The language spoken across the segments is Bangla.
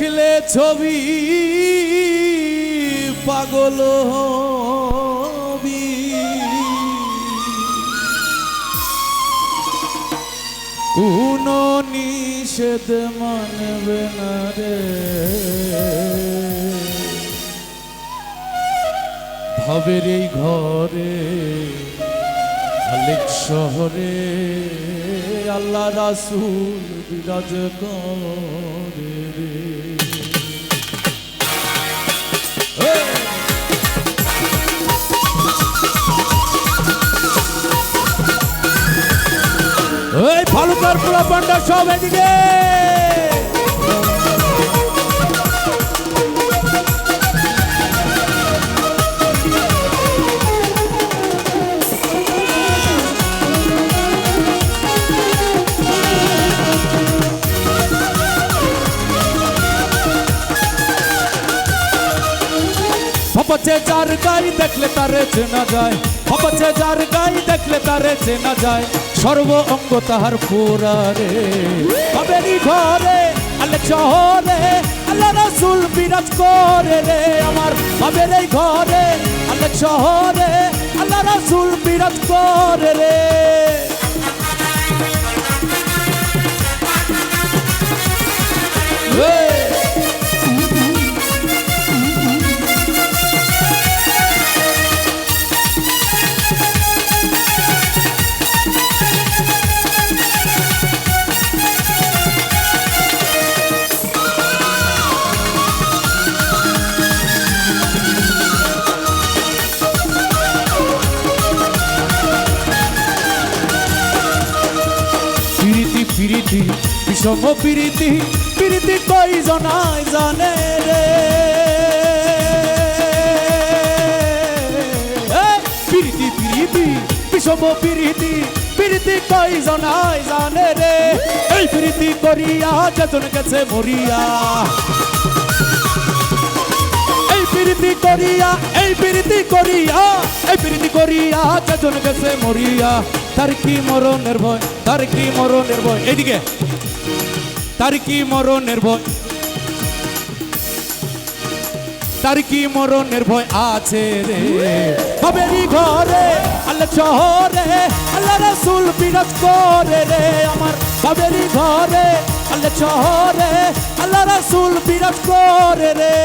দেখলে ছবি পাগল কোন নিষেধ মানবে না রে। ভাবের এই ঘরে আলেক শহরে, আল্লাহ রাসুল বিরাজ করে। এই ফালুকার পোলা পান্ডা সব এদিকে। ফপচে যার গাই দেখলে তারে চেনা যায় ফপচে যার গাই দেখলে তারে চেনা যায়। সর্ব অঙ্গ তাহার পুরা রে বাবেরি ঘরে, আলে শহরে আল্লাহ রাসূল বিরাজ করে রে আমার। এই ঘরে, আলে শহরে আল্লাহ রাসূল বিরাজ করে রে। Hey! পিরিতি বিষম পিরিতি পিরিতি কই জনাই জানে রে? পিরিতি পিরিতি বিষম পিরিতি পিরিতি কই জনাই জানে রে? এই পিরিতি করিয়া যেজন গেছে মরিয়া। প্রীতি করিয়া, এই প্রীতি করিয়া, এই প্রীতি করিয়া যেজন গেছে মরিয়া। তার কি মরণের ভয়, তার কি মরণের ভয়? এদিকে তার কি মরণের ভয়? তার কি মরণের ভয় আছে রে? বাবেরি ঘরে, আল্লাহ শহরে, আল্লাহ রাসূল বিরাজ করে রে আমার। বাবেরি ঘরে, আল্লাহ শহরে, আল্লাহ রাসূল বিরাজ করে রে।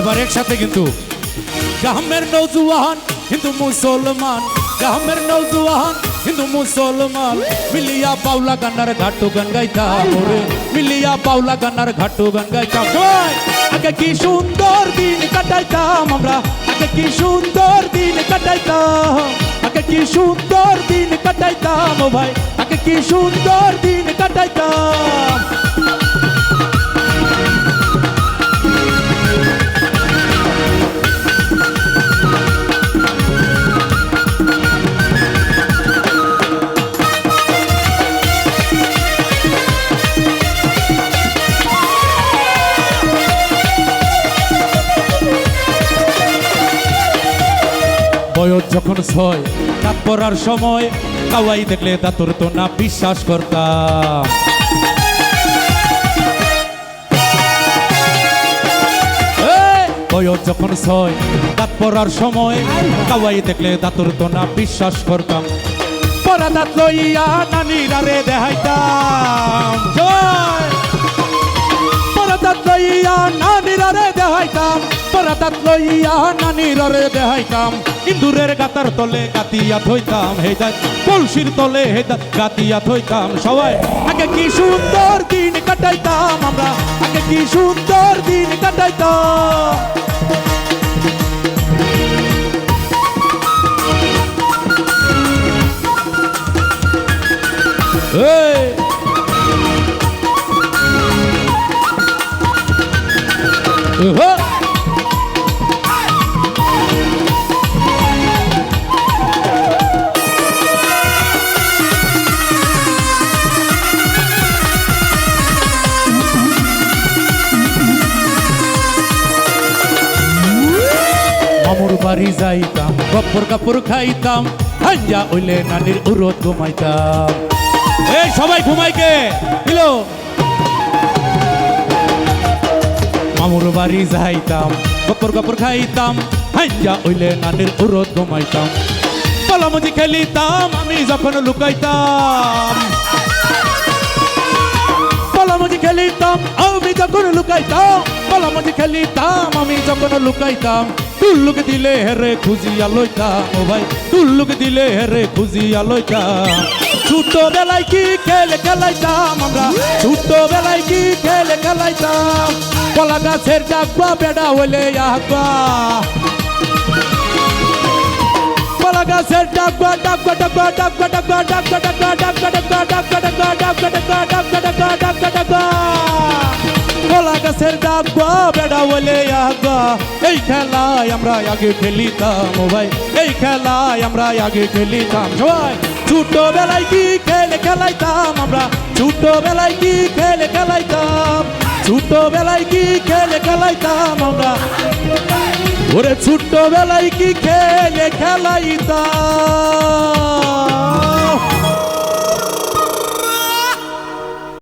এবার একসাথে কিন্তু গ্রামের নৌজুয়ান হিন্দু মুসলমান। গ্রামের নৌজুয়ান হিন্দু মুসলমান। মিলিয়া পাউলা গান্নার ঘাটু গান গাইতাম ওরে। মিলিয়া পাউলা গান্নার ঘাটু গান গাইতাম সবাই আগে কি সুন্দর দিন কাটাইতাম আমরা। আগে কি সুন্দর দিন কাটাইতাম। আগে কি সুন্দর দিন কাটাইতাম ভাই। আগে কি সুন্দর দিন কাটাইতাম। ছয়। কাজ পড়ার সময় কাওয়াই দেখলে দাতুর তো না বিশ্বাস করতাম। বয়স যখন ছয়, দাঁত পড়ার সময় কাওয়াই দেখলে দাতুর তো না বিশ্বাস করতাম। পরা দাঁত লইয়া নানিরা রে দেখাইতাম। জয়! লইয়া নানিরারে দেহাইতাম পরাদাত লইয়া নানিরারে দেহাইতাম। ইন্দুরের গাতার তলে গাতিয়া থইতাম, হে দাত কলসির তলে হে গাতিয়া থইতাম সবাই। আগে কি সুন্দর দিন কাটাইতাম আমরা, আগে কি সুন্দর দিন কাটাইতাম। মামুর বাড়ি যাইতাম, গপ্পর কাপড় খাইতাম হাঞ্জা ওইলে নানির উরত ঘুমাইতাম। এই সবাই ঘুমাইকে দিল মামুর বাড়ি যাইতাম গপ্পর কাপড় খাইতাম হাঞ্জা ওইলে নানির উরত ঘুমাইতাম। পলামজি খেলিতাম, আমি যখন লুকাইতাম। পলামজি খেলিতাম, আমি যখন লুকাইতাম। পলামজি খেলিতাম, আমি যখন লুকাইতাম। টুল্লুক দিলে হেরে খুঁজিয়া লইতাম, ও ভাই টুল্লুক দিলে হেরে খুঁজিয়া লইতাম। ছোট বেলায় কি খেলে খেলাইতাম আমরা? ছোট বেলায় কি খেলে খেলাইতাম? কলা গাছের ডাকবা বেড়া হইলে আহবা কলা গাছের ডাকবা ডাকবা ডাকবা ডাকবা ডাকবা ডাকবা ডাকবা ডাকবা ডাকবা ডাকবা ডাকবা ডাকবা ডাকবা ডাকবা ডাকবা ডাকবা ডাকবা কলা গাছের ডাকবা বেড়া বলে আগা এই খেলায় আমরা আগে খেলিতাম ও ভাই এই খেলায় আমরা আগে খেলিতাম সবাই ছোট বেলায় কি খেলে খেলাইতাম আমরা ছোট বেলায় কি খেলে খেলাইতাম ছোট বেলায় কি খেলে খেলাইতাম আমরা? ওরে ছোট্ট বেলায় কি খেলে খেলাইতাম?